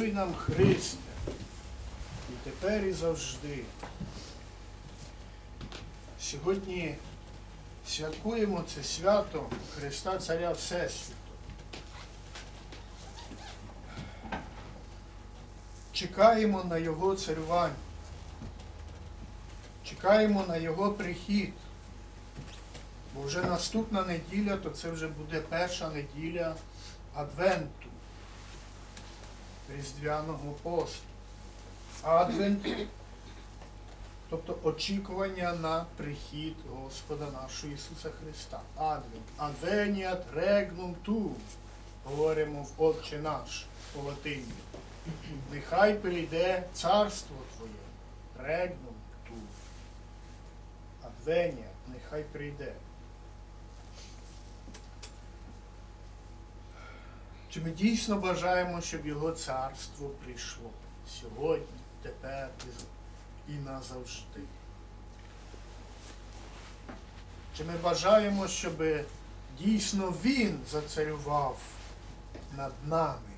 Милуй нам Христе, і тепер і завжди. Сьогодні святкуємо це свято Христа Царя Всесвіту. Чекаємо на Його царювання. Чекаємо на Його прихід. Бо вже наступна неділя, то це вже буде перша неділя Адвенту, Різдвяного посту. Адвент, тобто очікування на прихід Господа нашого Ісуса Христа. Адвент. Адвеніат регнум ту. Говоримо в Отче наш по латині. Нехай прийде царство Твоє. Регнум ту. Адвеніат, нехай прийде. Чи ми дійсно бажаємо, щоб його царство прийшло сьогодні, тепер і назавжди? Чи ми бажаємо, щоб дійсно він зацарював над нами?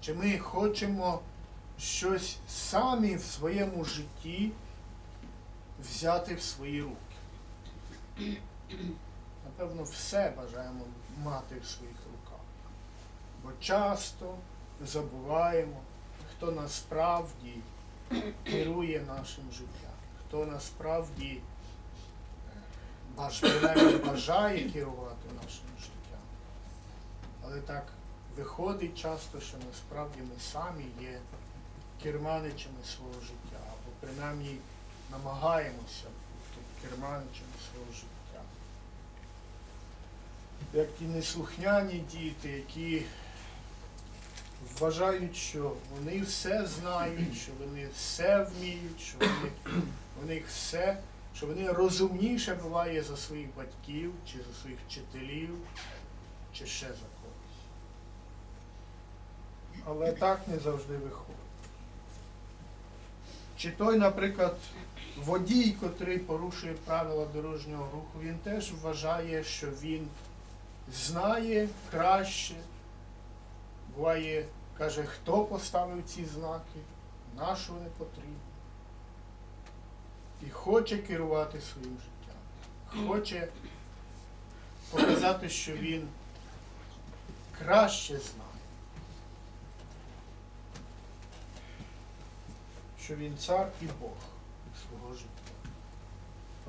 Чи ми хочемо щось самі в своєму житті взяти в свої руки? Напевно, все бажаємо мати в своїх руках. Бо часто забуваємо, хто насправді керує нашим життям, хто насправді е, баж, бажає керувати нашим життям. Але так виходить часто, що насправді ми самі є керманичами свого життя, або принаймні намагаємося бути керманичами свого життя як ті неслухняні діти, які вважають, що вони все знають, що вони все вміють, що вони, у все, що вони розумніше буває за своїх батьків, чи за своїх вчителів, чи ще за когось. Але так не завжди виходить. Чи той, наприклад, водій, котрий порушує правила дорожнього руху, він теж вважає, що він знає краще. Буває, каже, хто поставив ці знаки, на що вони потрібні. І хоче керувати своїм життям. Хоче показати, що він краще знає. Що він цар і Бог свого життя.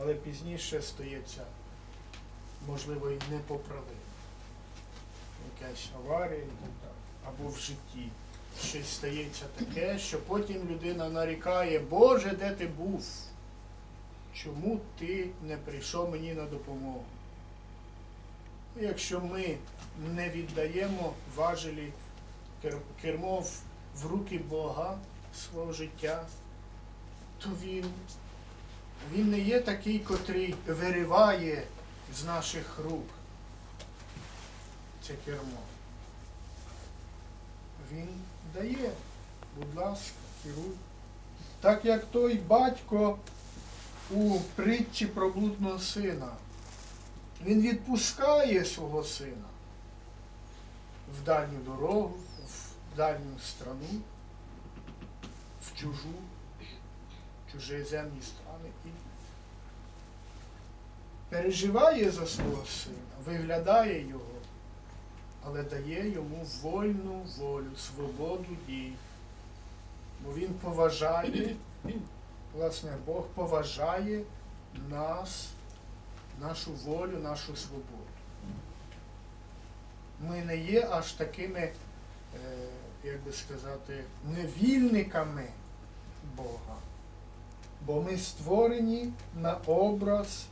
Але пізніше стається, можливо, і непоправимо якась аварія. Або в житті щось стається таке, що потім людина нарікає, Боже, де ти був? Чому ти не прийшов мені на допомогу? Якщо ми не віддаємо важелі кер- кермо в руки Бога свого життя, то він, він не є такий, котрий вириває з наших рук це кермо. Він дає, будь ласка, керуй. Так як той батько у притчі про блудного сина. Він відпускає свого сина в дальню дорогу, в дальню страну, в чужу, чужеземні страни переживає за свого сина, виглядає його але дає йому вольну волю, свободу дій. Бо він поважає, власне, Бог поважає нас, нашу волю, нашу свободу. Ми не є аж такими, е, як би сказати, невільниками Бога. Бо ми створені на образ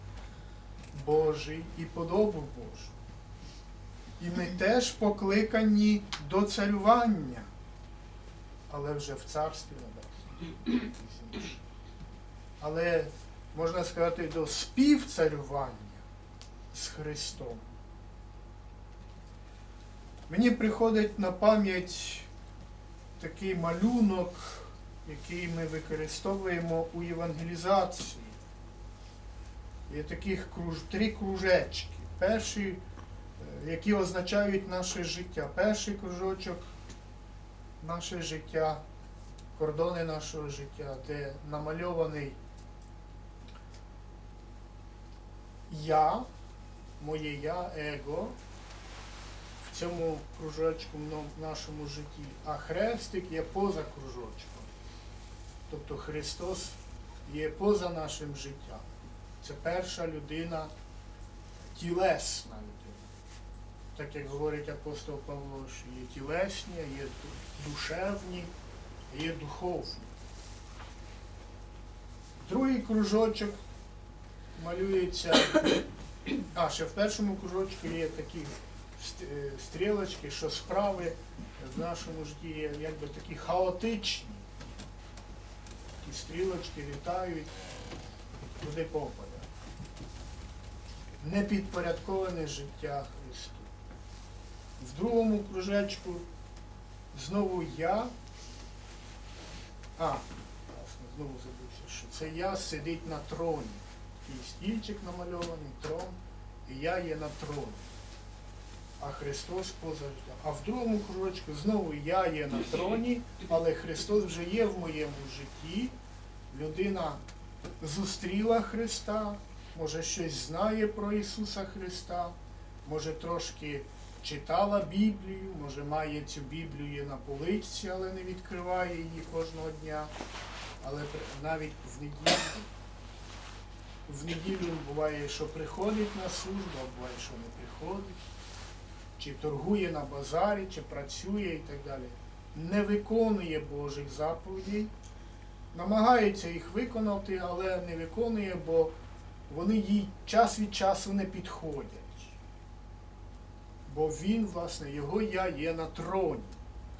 Божий і подобу Божу. І ми теж покликані до царювання, але вже в царстві небесному. Але, можна сказати, до співцарювання з Христом. Мені приходить на пам'ять такий малюнок, який ми використовуємо у євангелізації. Є таких круж... три кружечки. Перший е, які означають наше життя. Перший кружочок наше життя, кордони нашого життя, де намальований я, моє я, его в цьому кружочку в нашому житті, а хрестик є поза кружочком. Тобто Христос є поза нашим життям. Це перша людина, тілесна людина. Так як говорить апостол Павло, що є тілесні, є душевні, є духовні. Другий кружочок малюється. А, ще в першому кружочку є такі е, стрілочки, що справи в нашому житті є якби такі хаотичні. Ті стрілочки літають куди попаде. Не підпорядковане життя Христу. В другому кружечку знову я. А, власне, знову забувся, що це я сидить на троні. Такий стільчик намальований, трон, і я є на троні. А Христос поза життям. А в другому кружочку знову я є на троні, але Христос вже є в моєму житті. Людина зустріла Христа, може щось знає про Ісуса Христа, може трошки читала Біблію, може має цю Біблію на поличці, але не відкриває її кожного дня. Але навіть в неділю, в неділю буває, що приходить на службу, а буває, що не приходить, чи торгує на базарі, чи працює і так далі. Не виконує Божих заповідей, намагається їх виконати, але не виконує, бо вони їй час від часу не підходять. Бо він, власне, його я є на троні,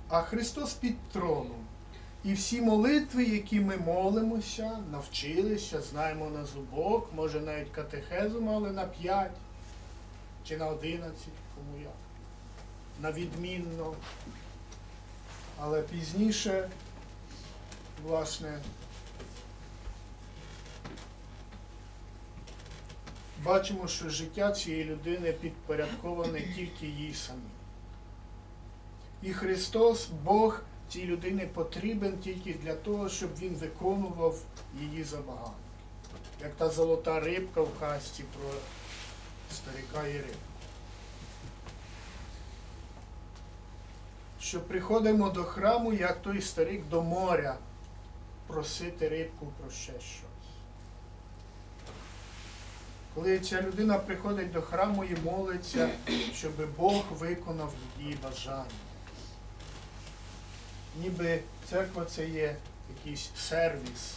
а Христос під троном. І всі молитви, які ми молимося, навчилися, знаємо на зубок, може навіть катехезу мали на 5 чи на 11, кому як. На відмінно. Але пізніше, власне, бачимо, що життя цієї людини підпорядковане тільки їй самій. І Христос, Бог цій людині потрібен тільки для того, щоб він виконував її забаганки. Як та золота рибка в казці про старика і рибку. Що приходимо до храму, як той старик до моря, просити рибку про ще щось. Коли ця людина приходить до храму і молиться, щоб Бог виконав її бажання. Ніби церква це є якийсь сервіс.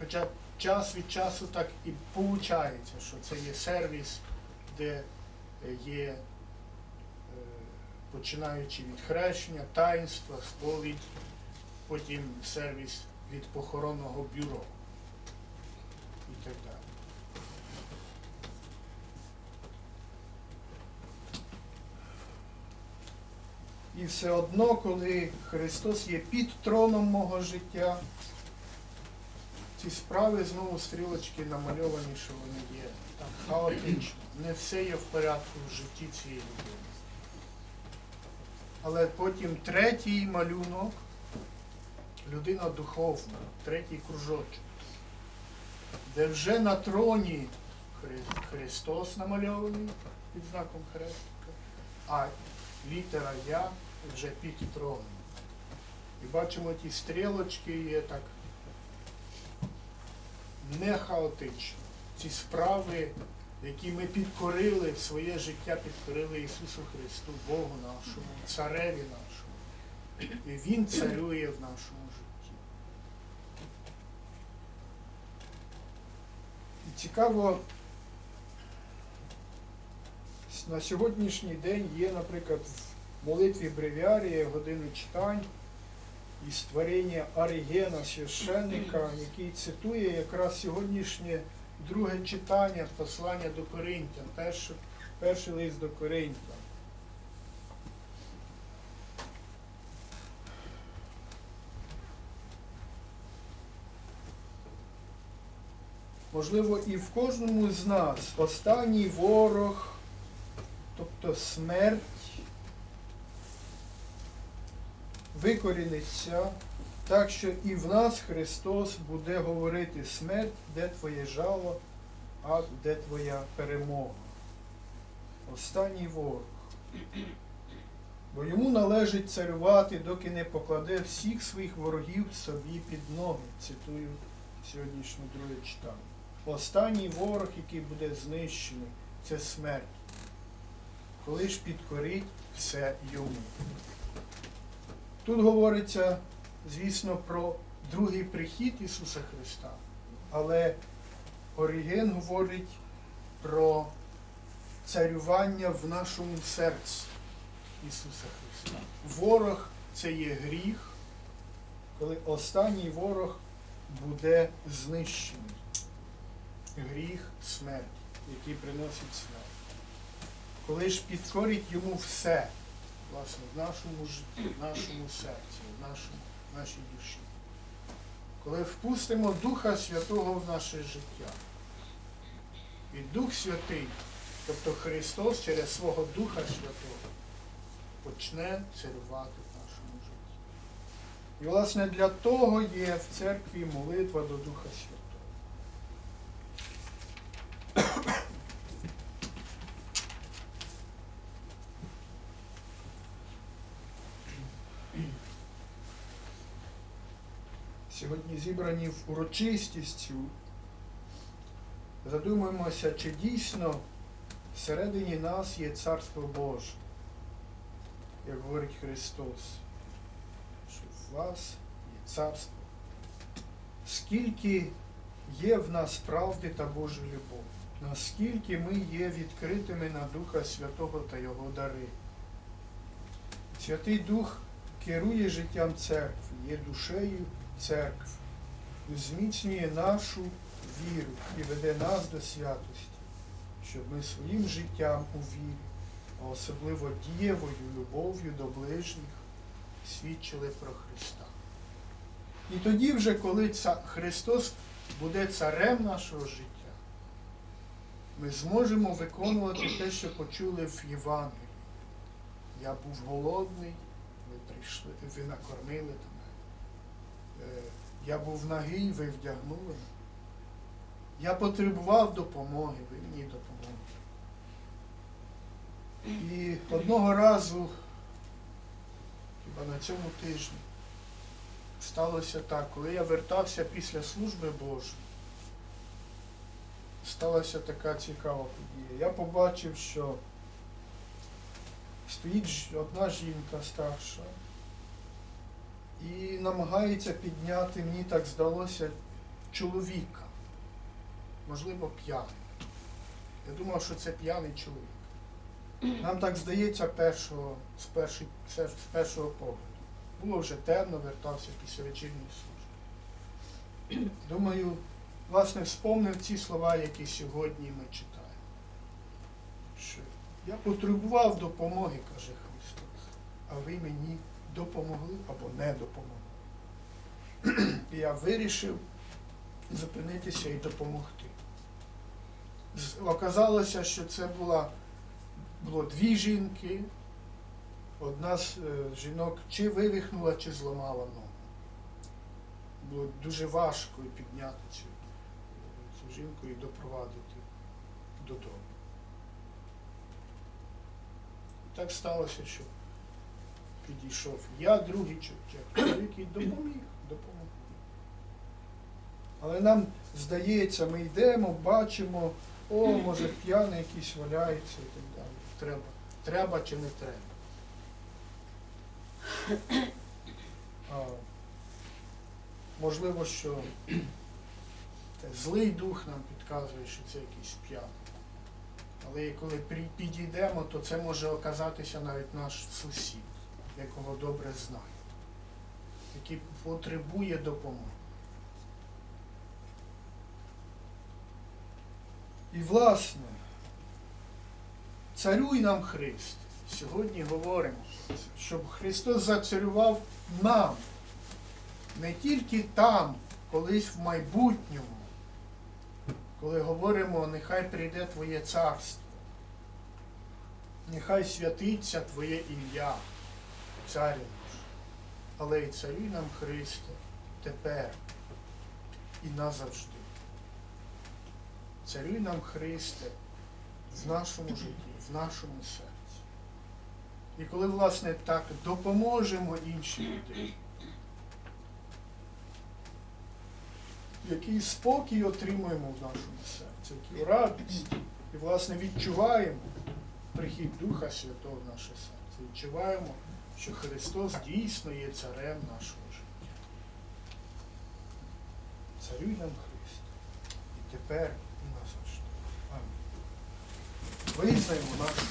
Хоча час від часу так і виходить, що це є сервіс, де є, е, починаючи від хрещення, таїнства, сповідь, потім сервіс від похоронного бюро так. І все одно, коли Христос є під троном мого життя, ці справи знову стрілочки намальовані, що вони є так хаотично. Не все є в порядку в житті цієї людини. Але потім третій малюнок, людина духовна, третій кружочок, де вже на троні Христос намальований під знаком хрестика, а літера Я вже під троном. І бачимо ті стрілочки є так не хаотично. Ці справи, які ми підкорили, своє життя підкорили Ісусу Христу, Богу нашому, Цареві нашому. І Він царює в нашому житті. Цікаво, на сьогоднішній день є, наприклад, в молитві бревіарії години читань і створення Оригена, священника, який цитує якраз сьогоднішнє друге читання послання до Коринтян, перший лист до Коринтян. Можливо, і в кожному з нас останній ворог, тобто смерть, викоріниться, так що і в нас Христос буде говорити смерть, де твоє жало, а де твоя перемога. Останній ворог. Бо йому належить царювати, доки не покладе всіх своїх ворогів собі під ноги, цитую сьогоднішнє друге читання. Останній ворог, який буде знищений, це смерть. Коли ж підкорить все йому. Тут говориться, звісно, про другий прихід Ісуса Христа, але Оріген говорить про царювання в нашому серці Ісуса Христа. Ворог це є гріх, коли останній ворог буде знищений. Гріх смерть, який приносить смерть. Коли ж підкорить йому все, власне, в нашому житті, в нашому серці, в нашому, в нашій душі. Коли впустимо Духа Святого в наше життя. І Дух Святий, тобто Христос через свого Духа Святого почне царювати в нашому житті. І, власне, для того є в церкві молитва до Духа Святого. Сьогодні зібрані в урочистість цю. Задумаємося, чи дійсно всередині нас є Царство Боже, як говорить Христос, що в вас є царство. Скільки є в нас правди та Божої любов, наскільки ми є відкритими на Духа Святого та Його дари. Святий Дух керує життям церкви, є душею церкви, зміцнює нашу віру і веде нас до святості, щоб ми своїм життям у вірі, а особливо дієвою любов'ю до ближніх, свідчили про Христа. І тоді вже, коли Христос буде царем нашого життя, ми зможемо виконувати те, що почули в Євангелії. Я був голодний, ви прийшли, ви накормили мене. Я був нагий, ви вдягнули. Я потребував допомоги, ви мені допомогли. І одного разу, хіба на цьому тижні, сталося так, коли я вертався після служби Божої, сталася така цікава подія. Я побачив, що стоїть одна жінка старша і намагається підняти, мені так здалося, чоловіка, можливо, п'яний. Я думав, що це п'яний чоловік. Нам так здається першого, з, перший, з першого погляду. Було вже темно, вертався після вечірньої служби. Думаю, власне, вспомнив ці слова, які сьогодні ми читаємо. Що я потребував допомоги, каже Христос, а ви мені допомогли або не допомогли. І я вирішив зупинитися і допомогти. Оказалося, що це була, було дві жінки. Одна з е, жінок чи вивихнула, чи зламала ногу. Було дуже важко підняти цю, цю жінку і допровадити додому. Так сталося, що підійшов я, другий чоловік, і допоміг, допомог. Але нам здається, ми йдемо, бачимо, о, може п'яний якийсь валяється і так далі. Треба. Треба чи не треба. А, можливо, що злий дух нам підказує, що це якийсь п'яний. Але коли підійдемо, то це може оказатися навіть наш сусід, якого добре знає, який потребує допомоги. І власне, царюй нам Христ. Сьогодні говоримо, щоб Христос зацарював нам, не тільки там, колись в майбутньому, коли говоримо, нехай прийде Твоє царство, нехай святиться Твоє ім'я, царю наш. але й царюй нам Христе, тепер і назавжди. Царюй нам Христе в нашому житті, в нашому серці. І коли, власне, так допоможемо іншій людині, який спокій отримуємо в нашому серці, яку радість, і, власне, відчуваємо прихід Духа Святого в наше серце. Відчуваємо, що Христос дійсно є царем нашого життя. Царюй нам Христ. І тепер і назавжди. Амінь. Визнаємо нашу